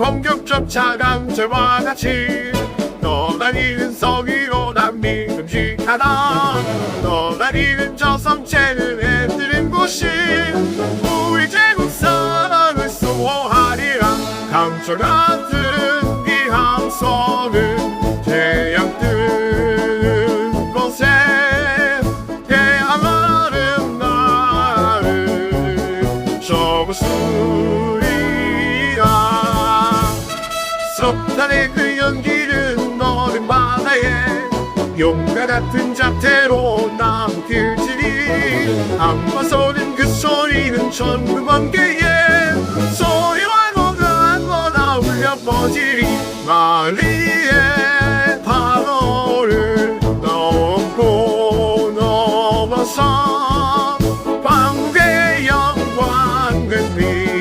본격적 차감제와 같이 떠다니는 성의로 난 믿음직하다. 떠다니는 저 성체는 애들은 곳이 우리 제국 사랑을 수호하리라. 강철 같은 이 함성은 태양 뜨는 곳에 태양하는 나를 적으수 석탄의 그 연기는 너른 바다에 용과 같은 자태로 남길지니 한번 쏘는 그 소리는 전국 번개에 소리와 너가 너나 울려 퍼지리 마리의 파도를 넘고 넘어서 광국의 영광은 비 빈대어